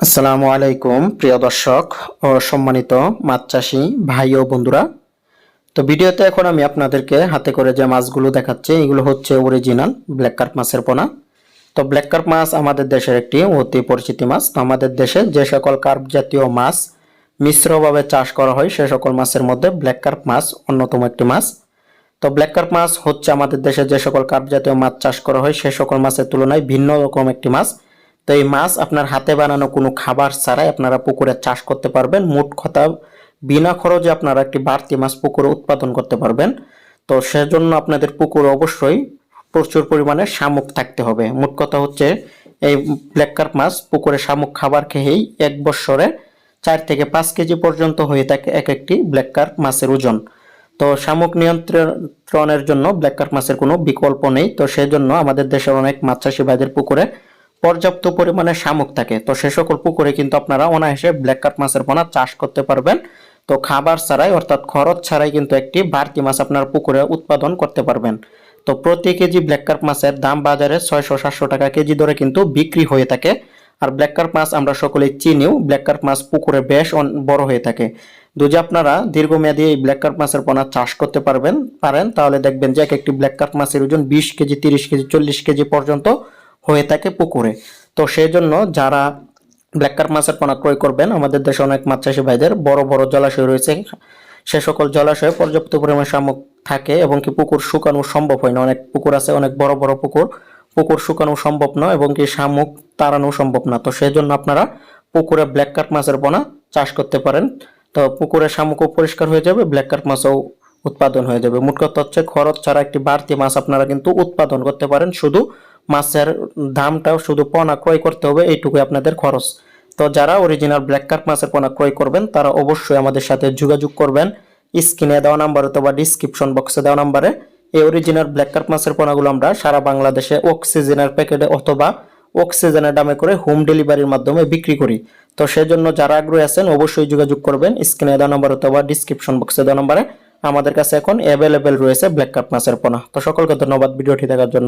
আসসালামু আলাইকুম, প্রিয় দর্শক ও সম্মানিত মাছ চাষি ভাই ও বন্ধুরা। তো ভিডিওতে এখন আমি আপনাদেরকে হাতে করে যে মাছগুলো দেখাচ্ছি, এগুলো হচ্ছে অরিজিনাল ব্ল্যাক কার্প মাছের পোনা। তো ব্ল্যাক কার্প মাছ আমাদের দেশের একটি অতি পরিচিতি মাছ। তো আমাদের দেশে যে সকল কার্প জাতীয় মাছ মিশ্রভাবে চাষ করা হয়, সে সকল মাছের মধ্যে ব্ল্যাক কার্প মাছ অন্যতম একটি মাছ। তো ব্ল্যাক কার্প মাছ হচ্ছে আমাদের দেশে যে সকল কার্প জাতীয় মাছ চাষ করা হয়, সে সকল মাছের তুলনায় ভিন্ন রকম একটি মাছ। তো এই মাছ আপনার হাতে বানানো কোনো খাবার ছাড়াই আপনারা পুকুরে চাষ করতে পারবেন। মোট কথা, বিনা খরচে আপনারা একটি বাড়তি মাছ পুকুরে উৎপাদন করতে পারবেন। তো সেজন্য আপনাদের পুকুরে অবশ্যই প্রচুর পরিমাণে শামুক থাকতে হবে। মোট কথা হচ্ছে, এই ব্ল্যাক কার্প মাছ পুকুরে শামুক খাবার খেয়েই এক বছরে চার থেকে পাঁচ কেজি পর্যন্ত হয়ে থাকে এক একটি ব্ল্যাক কার্প মাছের ওজন। তো শামুক নিয়ন্ত্রণের জন্য ব্ল্যাক কার্প মাছের কোনো বিকল্প নেই। তো সেজন্য আমাদের দেশের অনেক মাছ চাষি ভাইদের পুকুরে পর্যাপ্ত পরিমাণে শামুক থাকে। তো সে সকল পুকুরে কিন্তু আপনারা অনায়াসে ব্ল্যাক কার্প মাছের পোনা চাষ করতে পারবেন। তো খাবার ছাড়াই অর্থাৎ খরচ ছাড়াই কিন্তু একটি বাড়তি মাছ আপনার পুকুরে উৎপাদন করতে পারবেন। তো প্রতি কেজি ব্ল্যাক কার্প মাছের দাম বাজারে ছয়শো সাতশো টাকা কেজি দরে কিন্তু বিক্রি হয়ে থাকে। আর ব্ল্যাক কার্প মাছ আমরা সকলেই চিনিও ব্ল্যাক কার্প মাছ পুকুরে বেশ বড় হয়ে থাকে। যদি আপনারা দীর্ঘমেয়াদী এই ব্ল্যাক কার্প মাছের পোনা চাষ করতে পারবেন, পারেন, তাহলে দেখবেন যে এক একটি ব্ল্যাক কার্প মাছের ওজন বিশ কেজি, তিরিশ কেজি, চল্লিশ কেজি পর্যন্ত হয়ে থাকে পুকুরে। তো সেই জন্য যারা ব্ল্যাক কার্প মাছের পোনা ক্রয় করবেন, আমাদের দেশে অনেক মাছ চাষি ভাইদের বড় বড় জলাশয় রয়েছে। সে সকল জলাশয়ে পর্যাপ্ত পরিমাণ শামুক থাকে এবং কি পুকুর শুকানো সম্ভব হয় না। অনেক পুকুর আছে, অনেক বড় বড় পুকুর। পুকুর শুকানো সম্ভব নয় এবং কি শামুক তাড়ানো সম্ভব না। তো সেই জন্য আপনারা পুকুরে ব্ল্যাক কার্প মাছের পোনা চাষ করতে পারেন। তো পুকুরে শামুকও পরিষ্কার হয়ে যাবে, ব্ল্যাক কার্প মাছও উৎপাদন হয়ে যাবে। মোট কথা হচ্ছে খরচ ছাড়া একটি বাড়তি মাছ আপনারা কিন্তু উৎপাদন করতে পারেন। শুধু মাছের দামটাও শুধু পোনা ক্রয় করতে হবে, এইটুকুই আপনাদের খরচ। তো যারা অরিজিনাল ব্ল্যাক কার্প মাছের পোনা ক্রয় করবেন, তারা অবশ্যই আমাদের সাথে যোগাযোগ করবেন। স্ক্রিনে দেওয়া নাম্বার অথবা ডিসক্রিপশন বক্সে দেওয়া নাম্বারে। এই অরিজিনাল ব্ল্যাক কার্প মাছের পোনাগুলো আমরা সারা বাংলাদেশে অক্সিজেনের প্যাকেটে অথবা অক্সিজেনের দামে করে হোম ডেলিভারির মাধ্যমে বিক্রি করি। তো সেজন্য যারা আগ্রহী আছেন, অবশ্যই যোগাযোগ করবেন। স্ক্রিনে দেওয়া নাম্বার অথবা ডিসক্রিপশন বক্সে দেওয়া নাম্বারে। আমাদের কাছে এখন অ্যাভেলেবেল রয়েছে ব্ল্যাক কার্প মাছের পোনা। তো সকলকে ধন্যবাদ ভিডিওটি দেখার জন্য।